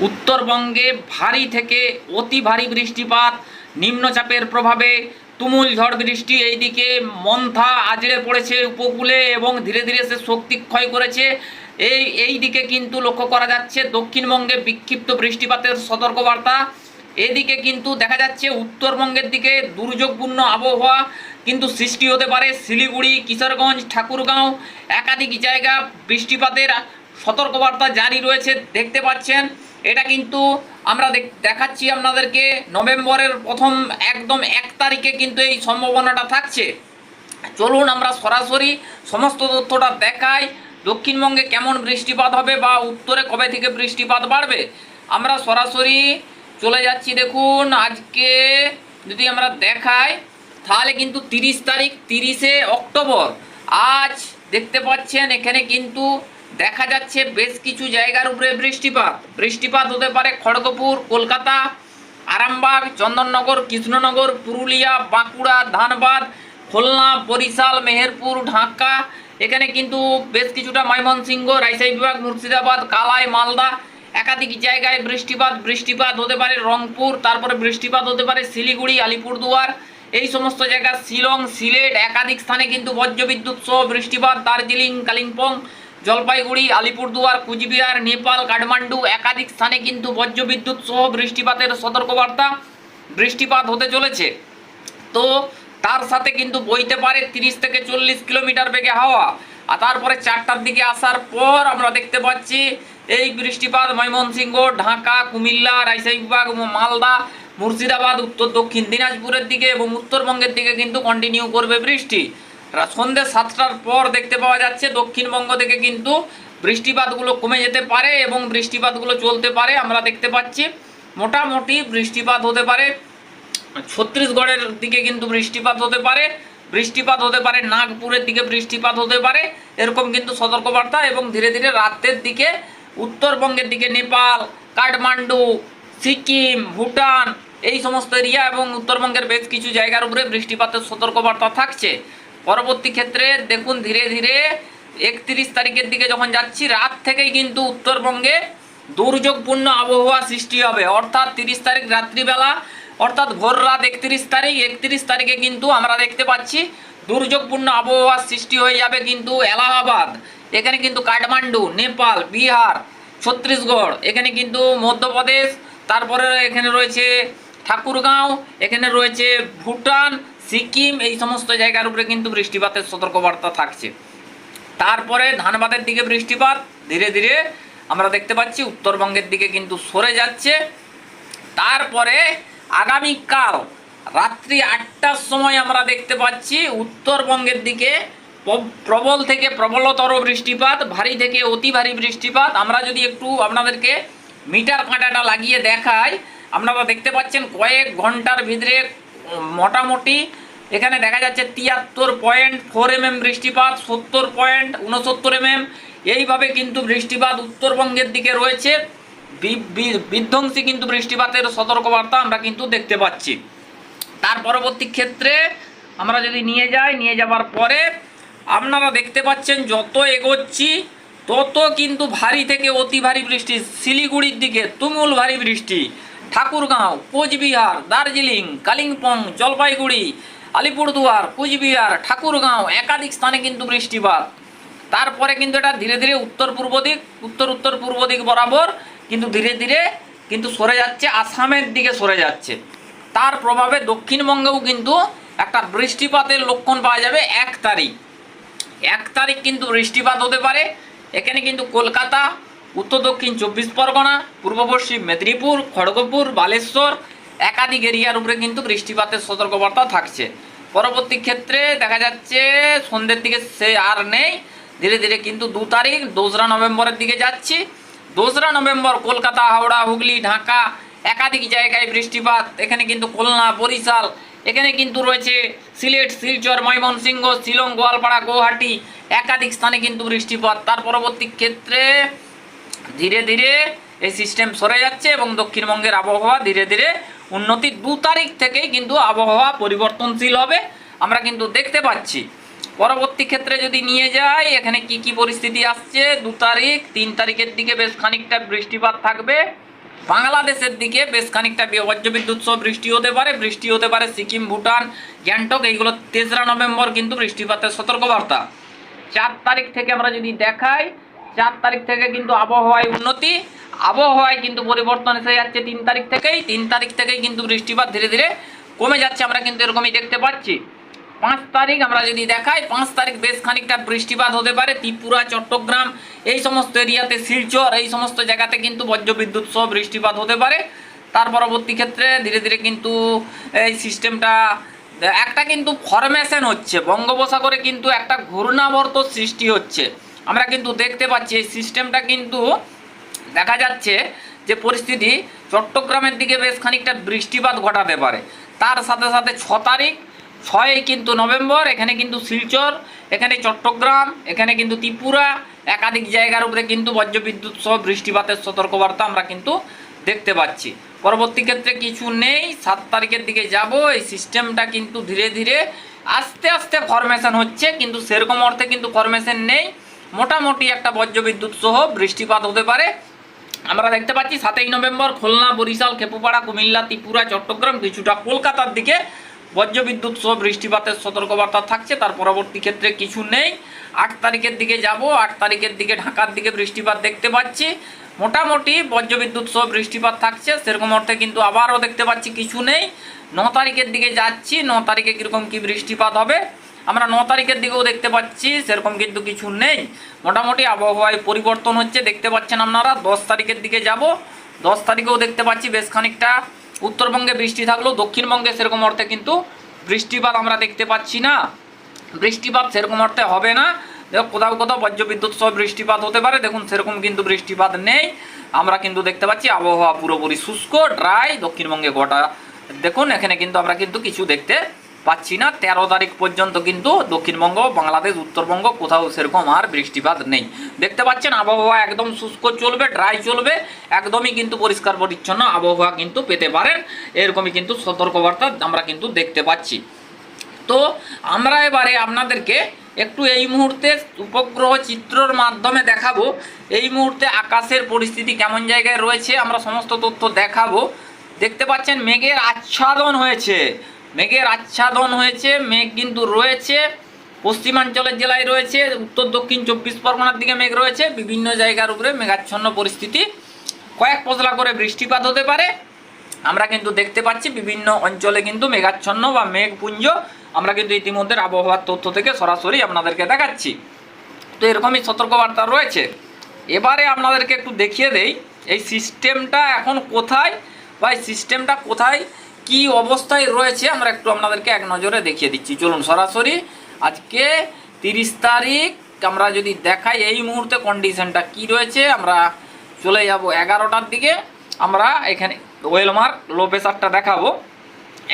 উত্তরবঙ্গে ভারী থেকে অতি ভারী বৃষ্টিপাত, নিম্নচাপের প্রভাবে তুমুল ঝড় বৃষ্টি এইদিকে মন্থা আজড়ে পড়েছে উপকূলে এবং ধীরে ধীরে সে শক্তি ক্ষয় করেছে। এই এই দিকে কিন্তু লক্ষ্য করা যাচ্ছে দক্ষিণবঙ্গে বিক্ষিপ্ত বৃষ্টিপাতের সতর্কবার্তা। এদিকে কিন্তু দেখা যাচ্ছে উত্তরবঙ্গের দিকে দুর্যোগপূর্ণ আবহাওয়া কিন্তু সৃষ্টি হতে পারে শিলিগুড়ি, কিশোরগঞ্জ, ঠাকুরগাঁও। একাধিক জায়গা বৃষ্টিপাতের সতর্কবার্তা জারি রয়েছে, দেখতে পাচ্ছেন। এটা কিন্তু আমরা দেখ- দেখাচ্ছি আপনাদেরকে। নভেম্বরের প্রথম একদম এক তারিখে কিন্তু এই সম্ভাবনাটা থাকছে। চলুন আমরা সরাসরি সমস্ত তথ্যটা দেখাই। দক্ষিণবঙ্গে কেমন বৃষ্টিপাত হবে বা উত্তরে কবে থেকে বৃষ্টিপাত বাড়বে? আমরা সরাসরি চলে যাচ্ছি, দেখুন, আজকে যদি আমরা দেখাই, তাহলে কিন্তু তিরিশ তারিখ, তিরিশে অক্টোবর। আজ দেখতে পাচ্ছেন, এখানে কিন্তু দেখা যাচ্ছে বেশ কিছু জায়গার উপরে বৃষ্টিপাত। বৃষ্টিপাত হতে পারে খড়গপুর, কলকাতা, আরামবাগ, চন্দননগর, কৃষ্ণনগর, পুরুলিয়া, বাঁকুড়া, ধানবাদ, খুলনা, বরিশাল, মেহেরপুর, ঢাকা। এখানে কিন্তু বেশ কিছুটা ময়মনসিংহ, রাজশাহী বিভাগ, মুর্শিদাবাদ, কালাই, মালদা। একাধিক জায়গায় বৃষ্টিপাত বৃষ্টিপাত হতে পারে রংপুর, তারপরে বৃষ্টিপাত হতে পারে শিলিগুড়ি, আলিপুরদুয়ার। এই সমস্ত জায়গা শিলং, সিলেট, একাধিক স্থানে কিন্তু বজ্রবিদ্যুৎ সহ বৃষ্টিপাত, দার্জিলিং, কালিম্পং জলপাইগুড়ি, আলিপুরদুয়ার, কুচবিহার, নেপাল, কাঠমান্ডু একাধিক স্থানে কিন্তু বজ্রবিদ্যুৎ সহ বৃষ্টিপাতের সতর্কবার্তা বৃষ্টিপাত হতে চলেছে। তো তার সাথে কিন্তু বইতে পারে তিরিশ থেকে চল্লিশ কিলোমিটার বেগে হাওয়া। আর তারপরে চারটার দিকে আসার পর আমরা দেখতে পাচ্ছি এই বৃষ্টিপাত ময়মনসিংহ, ঢাকা, কুমিল্লা, রাজশাহী বিভাগ, মালদা, মুর্শিদাবাদ, উত্তর দক্ষিণ দিনাজপুরের দিকে এবং উত্তরবঙ্গের দিকে কিন্তু কন্টিনিউ করবে বৃষ্টি। সন্ধ্যে সাতটার পর দেখতে পাওয়া যাচ্ছে, দক্ষিণবঙ্গ থেকে কিন্তু বৃষ্টিপাতগুলো কমে যেতে পারে এবং বৃষ্টিপাতগুলো চলতে পারে। আমরা দেখতে পাচ্ছি মোটামুটি বৃষ্টিপাত হতে পারে, ছত্তিশগড়ের দিকে কিন্তু বৃষ্টিপাত হতে পারে, বৃষ্টিপাত হতে পারে, নাগপুরের দিকে বৃষ্টিপাত হতে পারে, এরকম কিন্তু সতর্কবার্তা এবং ধীরে ধীরে রাতের দিকে উত্তরবঙ্গের দিকে নেপাল, কাঠমান্ডু, সিকিম, ভুটান, এই সমস্ত এরিয়া এবং উত্তরবঙ্গের বেশ কিছু জায়গার উপরে বৃষ্টিপাতের সতর্কবার্তা থাকছে। পরবর্তী ক্ষেত্রে দেখুন ধীরে ধীরে একত্রিশ তারিখের দিকে যখন যাচ্ছি, রাত থেকেই কিন্তু উত্তরবঙ্গে দুর্যোগপূর্ণ আবহাওয়া সৃষ্টি হবে। অর্থাৎ তিরিশ তারিখ রাত্রিবেলা, অর্থাৎ ভোর রাত একত্রিশ তারিখ, একত্রিশ তারিখে কিন্তু আমরা দেখতে পাচ্ছি দুর্যোগপূর্ণ আবহাওয়া সৃষ্টি হয়ে যাবে কিন্তু এলাহাবাদ, এখানে কিন্তু কাঠমান্ডু, নেপাল, বিহার, ছত্তিশগড়, এখানে কিন্তু মধ্যপ্রদেশ, তারপরে এখানে রয়েছে ঠাকুরগাঁও, এখানে রয়েছে ভুটান, সিকিম, এই সমস্ত জায়গার উপরে কিন্তু বৃষ্টিপাতের সতর্কবার্তা থাকছে। তারপরে ধানবাদের দিকে বৃষ্টিপাত, ধীরে ধীরে আমরা দেখতে পাচ্ছি উত্তরবঙ্গের দিকে কিন্তু সরে যাচ্ছে। তারপরে আগামীকাল রাত্রি আটটার সময় আমরা দেখতে পাচ্ছি উত্তরবঙ্গের দিকে প্রবল থেকে প্রবলতর বৃষ্টিপাত, ভারী থেকে অতি ভারী বৃষ্টিপাত। আমরা যদি একটু আপনাদেরকে মিটার কাঁটাটা লাগিয়ে দেখাই আপনারা দেখতে পাচ্ছেন কয়েক ঘণ্টার ভিতরে মোটামুটি এখানে দেখা যাচ্ছে তিয়াত্তর পয়েন্ট ফোর এম এম বৃষ্টিপাত, সত্তর পয়েন্ট উনসত্তর এম এম এইভাবে কিন্তু বৃষ্টিপাত উত্তরবঙ্গের দিকে রয়েছে। বিধ্বংসী কিন্তু বৃষ্টিপাতের সতর্কবার্তা আমরা কিন্তু দেখতে পাচ্ছি। তার পরবর্তী ক্ষেত্রে আমরা যদি নিয়ে যাই, নিয়ে যাবার পরে আপনারা দেখতে পাচ্ছেন যত এগোচ্ছি, তত কিন্তু ভারী থেকে অতি ভারী বৃষ্টি। শিলিগুড়ির দিকে তুমুল ভারী বৃষ্টি। ঠাকুরগাঁও, কোচবিহার, দার্জিলিং, কালিম্পং, জলপাইগুড়ি, আলিপুরদুয়ার, কুচবিহার, ঠাকুরগাঁও একাধিক স্থানে কিন্তু বৃষ্টিপাত। তারপরে কিন্তু এটা ধীরে ধীরে উত্তর পূর্ব দিক, উত্তর উত্তর পূর্ব দিক বরাবর কিন্তু ধীরে ধীরে কিন্তু সরে যাচ্ছে, আসামের দিকে সরে যাচ্ছে। তার প্রভাবে দক্ষিণবঙ্গেও কিন্তু একটা বৃষ্টিপাতের লক্ষণ পাওয়া যাবে এক তারিখ। এক তারিখ কিন্তু বৃষ্টিপাত হতে পারে। এখানে কিন্তু কলকাতা উত্তর দক্ষিণ চব্বিশ পরগনা, পূর্ব পশ্চিম মেদিনীপুর, খড়গপুর, বালেশ্বর, একাধিক এরিয়ার উপরে কিন্তু বৃষ্টিপাতের সতর্কবার্তা থাকছে। পরবর্তী ক্ষেত্রে দেখা যাচ্ছে সন্ধ্যের দিকে সে আর নেই। ধীরে ধীরে কিন্তু দু তারিখ, দোসরা নভেম্বরের দিকে যাচ্ছি। দোসরা নভেম্বর, কলকাতা, হাওড়া, হুগলি, ঢাকা, একাধিক জায়গায় বৃষ্টিপাত। এখানে কিন্তু খুলনা, বরিশাল, এখানে কিন্তু রয়েছে সিলেট, শিলচর, ময়মনসিংহ, শিলং, গোয়ালপাড়া, গুয়াহাটি, একাধিক স্থানে কিন্তু বৃষ্টিপাত। তার পরবর্তী ক্ষেত্রে ধীরে ধীরে এই সিস্টেম সরে যাচ্ছে এবং দক্ষিণবঙ্গের আবহাওয়া ধীরে ধীরে উন্নতি দু তারিখ থেকেই কিন্তু আবহাওয়া পরিবর্তনশীল হবে। আমরা কিন্তু দেখতে পাচ্ছি। পরবর্তী ক্ষেত্রে যদি নিয়ে যাই, এখানে কি কি পরিস্থিতি আসছে? দু তারিখ, তিন তারিখের দিকে বেশ খানিকটা বৃষ্টিপাত থাকবে। বাংলাদেশের দিকে বেশ খানিকটা বজ্রবিদ্যুৎ সহ বৃষ্টি হতে পারে। বৃষ্টি হতে পারে সিকিম, ভুটান, গ্যাংটক, এইগুলো তেসরা নভেম্বর কিন্তু বৃষ্টিপাতের সতর্কবার্তা। চার তারিখ থেকে আমরা যদি দেখাই চার তারিখ থেকে কিন্তু আবহাওয়ায় উন্নতি, আবহাওয়ায় কিন্তু পরিবর্তন এসে যাচ্ছে তিন তারিখ থেকেই, তিন তারিখ থেকেই কিন্তু বৃষ্টিপাত ধীরে ধীরে কমে যাচ্ছে, আমরা কিন্তু এরকমই দেখতে পাচ্ছি। পাঁচ তারিখ আমরা যদি দেখাই, পাঁচ তারিখ বেশ খানিকটা বৃষ্টিপাত হতে পারে, ত্রিপুরা, চট্টগ্রাম, এই সমস্ত এরিয়াতে শিলচর, এই সমস্ত জায়গাতে কিন্তু বজ্রবিদ্যুৎ সহ বৃষ্টিপাত হতে পারে। তার পরবর্তী ক্ষেত্রে ধীরে ধীরে কিন্তু এই সিস্টেমটা, একটা কিন্তু ফরমেশন হচ্ছে, বঙ্গোপসাগরে কিন্তু একটা ঘূর্ণাবর্ত সৃষ্টি হচ্ছে। আমরা কিন্তু দেখতে পাচ্ছি এই সিস্টেমটা কিন্তু দেখা যাচ্ছে যে পরিস্থিতি চট্টগ্রামের দিকে বেশ খানিকটা বৃষ্টিপাত ঘটাতে পারে। তার সাথে সাথে ছ তারিখ ছয়ই কিন্তু নভেম্বর, এখানে কিন্তু শিলচর, এখানে চট্টগ্রাম, এখানে কিন্তু ত্রিপুরা, একাধিক জায়গার উপরে কিন্তু বজ্রবিদ্যুৎ সহ বৃষ্টিপাতের সতর্কবার্তা আমরা কিন্তু দেখতে পাচ্ছি। পরবর্তী ক্ষেত্রে কিছু নেই, সাত তারিখের দিকে যাব, এই সিস্টেমটা কিন্তু ধীরে ধীরে আস্তে আস্তে ফরমেশন হচ্ছে, কিন্তু সেরকম অর্থে কিন্তু ফরমেশন নেই। মোটামুটি একটা বজ্রবিদ্যুৎ সহ বৃষ্টিপাত হতে পারে। আমরা দেখতে পাচ্ছি সাতই নভেম্বর খুলনা, বরিশাল, খেপুপাড়া, কুমিল্লা, ত্রিপুরা, চট্টগ্রাম কিছুটা কলকাতার দিকে বজ্রবিদ্যুৎ সহ বৃষ্টিপাতের সতর্কবার্তা থাকছে। তার পরবর্তী ক্ষেত্রে কিছু নেই। আট তারিখের দিকে যাব। আট তারিখের দিকে ঢাকার দিকে বৃষ্টিপাত দেখতে পাচ্ছি। মোটামুটি বজ্রবিদ্যুৎ সহ বৃষ্টিপাত থাকছে। সেরকম অর্থে কিন্তু আবারও দেখতে পাচ্ছি কিছু নেই। ন তারিখের দিকে যাচ্ছি। ন তারিখে কীরকম কী বৃষ্টিপাত হবে? আমরা ন তারিখের দিকেও দেখতে পাচ্ছি, সেরকম কিন্তু কিছু নেই। মোটামুটি আবহাওয়ায় পরিবর্তন হচ্ছে, দেখতে পাচ্ছেন আপনারা, দশ তারিখের দিকে যাব। দশ তারিখেও দেখতে পাচ্ছি বেশ খানিকটা উত্তরবঙ্গে বৃষ্টি থাকলেও দক্ষিণবঙ্গে সেরকম অর্থে কিন্তু বৃষ্টিপাত আমরা দেখতে পাচ্ছি না। বৃষ্টিপাত সেরকম অর্থে হবে না। দেখো কোথাও কোথাও বজ্রবিদ্যুৎ সহ বৃষ্টিপাত হতে পারে, দেখুন সেরকম কিন্তু বৃষ্টিপাত নেই। আমরা কিন্তু দেখতে পাচ্ছি আবহাওয়া পুরোপুরি শুষ্ক ড্রাই দক্ষিণবঙ্গে গোটা, দেখুন এখানে কিন্তু আমরা কিন্তু কিছু দেখতে পাচ্ছি না। তেরো তারিখ পর্যন্ত কিন্তু দক্ষিণবঙ্গ, বাংলাদেশ, উত্তরবঙ্গ কোথাও সেরকম আর বৃষ্টিপাত নেই। দেখতে পাচ্ছেন, আবহাওয়া একদম শুষ্ক চলবে ড্রাই চলবে, একদমই কিন্তু পরিষ্কার পরিচ্ছন্ন আবহাওয়া কিন্তু পেতে পারেন। এরকমই কিন্তু সতর্কবার্তা আমরা কিন্তু দেখতে পাচ্ছি। তো আমরা এবারে আপনাদেরকে একটু এই মুহূর্তে উপগ্রহ চিত্রর মাধ্যমে দেখাবো। এই মুহূর্তে আকাশের পরিস্থিতি কেমন জায়গায় রয়েছে, আমরা সমস্ত তথ্য দেখাবো। দেখতে পাচ্ছেন, মেঘের আচ্ছাদন হয়েছে। মেঘের আচ্ছাদন হয়েছে, মেঘ কিন্তু রয়েছে, পশ্চিমাঞ্চলের জেলায় রয়েছে, উত্তর, দক্ষিণ, চব্বিশ পরগনার দিকে মেঘ রয়েছে, বিভিন্ন জায়গার উপরে মেঘাচ্ছন্ন পরিস্থিতি। কয়েক পশলা করে বৃষ্টিপাত হতে পারে, আমরা কিন্তু দেখতে পাচ্ছি বিভিন্ন অঞ্চলে কিন্তু মেঘাচ্ছন্ন বা মেঘপুঞ্জ, আমরা কিন্তু ইতিমধ্যে আবহাওয়ার তথ্য থেকে সরাসরি আপনাদেরকে দেখাচ্ছি। তো এরকমই সতর্কবার্তা রয়েছে। এবারে আপনাদেরকে একটু দেখিয়ে দেই, এই সিস্টেমটা এখন কোথায় বা এই সিস্টেমটা কোথায় কি অবস্থায় রয়েছে, আমরা একটু আপনাদেরকে এক নজরে দেখিয়ে দিচ্ছি। চলুন সরাসরি, আজকে তিরিশ তারিখ, আমরা যদি দেখাই এই মুহূর্তে কন্ডিশনটা কি রয়েছে, আমরা চলে যাব এগারোটার দিকে। আমরা এখানে ওয়েলমার্ক লো প্রেশারটা দেখাবো।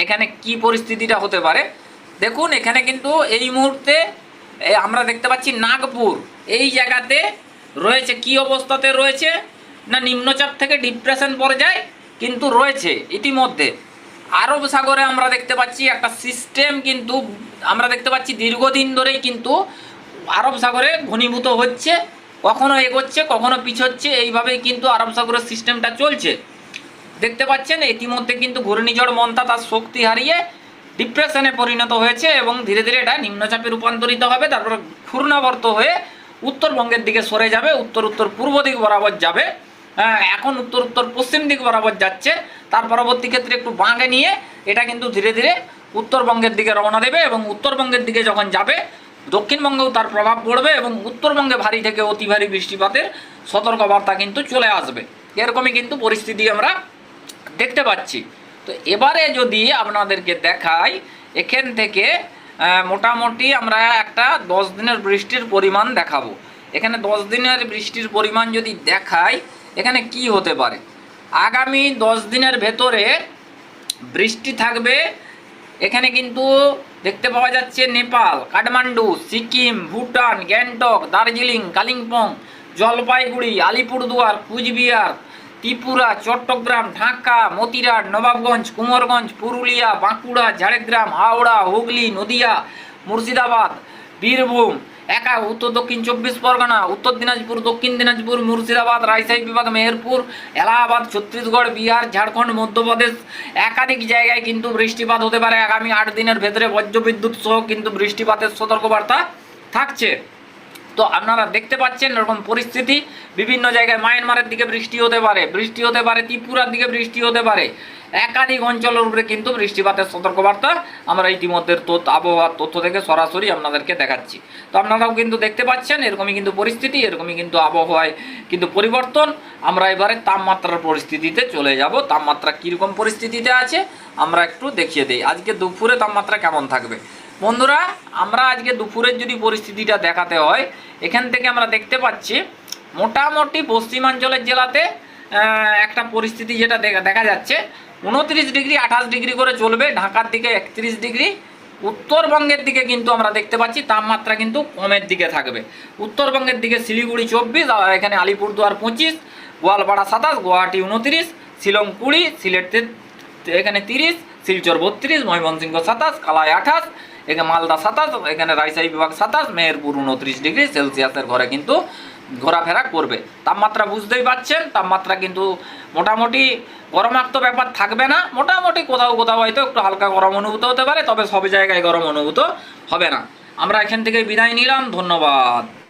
এখানে কি পরিস্থিতিটা হতে পারে? দেখুন, এখানে কিন্তু এই মুহূর্তে আমরা দেখতে পাচ্ছি নাগপুর। এই জায়গাতে রয়েছে, কি অবস্থাতে রয়েছে? না, নিম্নচাপ থেকে ডিপ্রেশন পর্যায়ে কিন্তু রয়েছে ইতিমধ্যে। আরব সাগরে আমরা দেখতে পাচ্ছি একটা সিস্টেম কিন্তু, আমরা দেখতে পাচ্ছি দীর্ঘদিন ধরেই কিন্তু আরব সাগরে ঘনীভূত হচ্ছে, কখনো এগোচ্ছে, কখনো পিছোচ্ছে, এইভাবেই কিন্তু আরব সাগরের সিস্টেমটা চলছে। দেখতে পাচ্ছেন, ইতিমধ্যে কিন্তু ঘূর্ণিঝড় মন্তা তার শক্তি হারিয়ে ডিপ্রেশনে পরিণত হয়েছে এবং ধীরে ধীরে এটা নিম্নচাপে রূপান্তরিত হবে, তারপর ঘূর্ণাবর্ত হয়ে উত্তরবঙ্গের দিকে সরে যাবে উত্তর উত্তর পূর্ব দিক বরাবর যাবে। এখন উত্তর উত্তর পশ্চিম দিক বরাবর যাচ্ছে। তার পরবর্তী ক্ষেত্রে একটু বাঁকে নিয়ে এটা কিন্তু ধীরে ধীরে উত্তরবঙ্গের দিকে রওনা দেবে এবং উত্তরবঙ্গের দিকে যখন যাবে, দক্ষিণবঙ্গেও তার প্রভাব পড়বে এবং উত্তরবঙ্গে ভারী থেকে অতি ভারী বৃষ্টিপাতের সতর্কবার্তা কিন্তু চলে আসবে। এরকমই কিন্তু পরিস্থিতি আমরা দেখতে পাচ্ছি। তো এবারে যদি আপনাদেরকে দেখাই, এখান থেকে মোটামুটি আমরা একটা দশ দিনের বৃষ্টির পরিমাণ দেখাবো। এখানে দশ দিনের বৃষ্টির পরিমাণ যদি দেখাই এখানে কি হতে পারে? আগামী দশ দিনের ভেতরে বৃষ্টি থাকবে। এখানে কিন্তু দেখতে পাওয়া যাচ্ছে নেপাল, কাঠমান্ডু, সিকিম, ভুটান, গ্যাংটক, দার্জিলিং, কালিম্পং, জলপাইগুড়ি, আলিপুরদুয়ার, কুচবিহার, ত্রিপুরা, চট্টগ্রাম, ঢাকা, মতিরাট, নবাবগঞ্জ, কুমারগঞ্জ, পুরুলিয়া, বাঁকুড়া, ঝাড়গ্রাম, হাওড়া, হুগলি, নদিয়া, মুর্শিদাবাদ, বীরভূম। একা, উত্তর দক্ষিণ চব্বিশ পরগনা, উত্তর দিনাজপুর, দক্ষিণ দিনাজপুর, মুর্শিদাবাদ, রাজশাহী বিভাগ, মেহেরপুর, এলাহাবাদ, ছত্তিশগড়, বিহার, ঝাড়খণ্ড, মধ্যপ্রদেশ একাধিক জায়গায় কিন্তু বৃষ্টিপাত হতে পারে। আগামী আট দিনের ভেতরে বজ্রবিদ্যুৎ সহ কিন্তু বৃষ্টিপাতের সতর্কবার্তা থাকছে। তো আপনারা দেখতে পাচ্ছেন এরকম পরিস্থিতি। বিভিন্ন জায়গায় মায়ানমারের দিকে বৃষ্টি হতে পারে, বৃষ্টি হতে পারে, ত্রিপুরার দিকে বৃষ্টি হতে পারে। একাধিক অঞ্চলের উপরে কিন্তু বৃষ্টিপাতের সতর্কবার্তা আমরা ইতিমধ্যে আবহাওয়ার তথ্য থেকে সরাসরি আপনাদেরকে দেখাচ্ছি। তো আপনারাও কিন্তু দেখতে পাচ্ছেন এরকমই কিন্তু পরিস্থিতি, এরকমই কিন্তু আবহাওয়ায় কিন্তু পরিবর্তন। আমরা এবারে তাপমাত্রার পরিস্থিতিতে চলে যাব। তাপমাত্রা কীরকম পরিস্থিতিতে আছে, আমরা একটু দেখিয়ে দিই। আজকে দুপুরে তাপমাত্রা কেমন থাকবে? বন্ধুরা, আমরা আজকে দুপুরের যদি পরিস্থিতিটা দেখাতে হয়, এখান থেকে আমরা দেখতে পাচ্ছি মোটামুটি পশ্চিমাঞ্চলের জেলাতে একটা পরিস্থিতি যেটা দেখা যাচ্ছে। উনত্রিশ ডিগ্রি, আঠাশ ডিগ্রি করে চলবে, ঢাকার দিকে একত্রিশ ডিগ্রি। উত্তরবঙ্গের দিকে কিন্তু আমরা দেখতে পাচ্ছি, তাপমাত্রা কিন্তু কমের দিকে থাকবে। উত্তরবঙ্গের দিকে শিলিগুড়ি চব্বিশ এখানে আলিপুরদুয়ার পঁচিশ, গোয়ালপাড়া সাতাশ, গুয়াহাটি উনত্রিশ, শিলং কুড়ি, সিলেটে এখানে তিরিশ শিলচর বত্রিশ, ময়মনসিংহ সাতাশ, কালাই আঠাশ, এখানে মালদা সাতাশ, এখানে রাজশাহী বিভাগ সাতাশ, মেহেরপুর উনত্রিশ ডিগ্রি সেলসিয়াসের ঘরে কিন্তু ঘোরাফেরা করবে। তাপমাত্রা বুঝতেই পারছেন, তাপমাত্রা কিন্তু মোটামুটি গরমাক্ত ব্যাপার থাকবে না। মোটামুটি কোথাও কোথাও হয়তো একটু হালকা গরম অনুভূত হতে পারে, তবে সব জায়গায় গরম অনুভূত হবে না। আমরা এখান থেকে বিদায় নিলাম, ধন্যবাদ।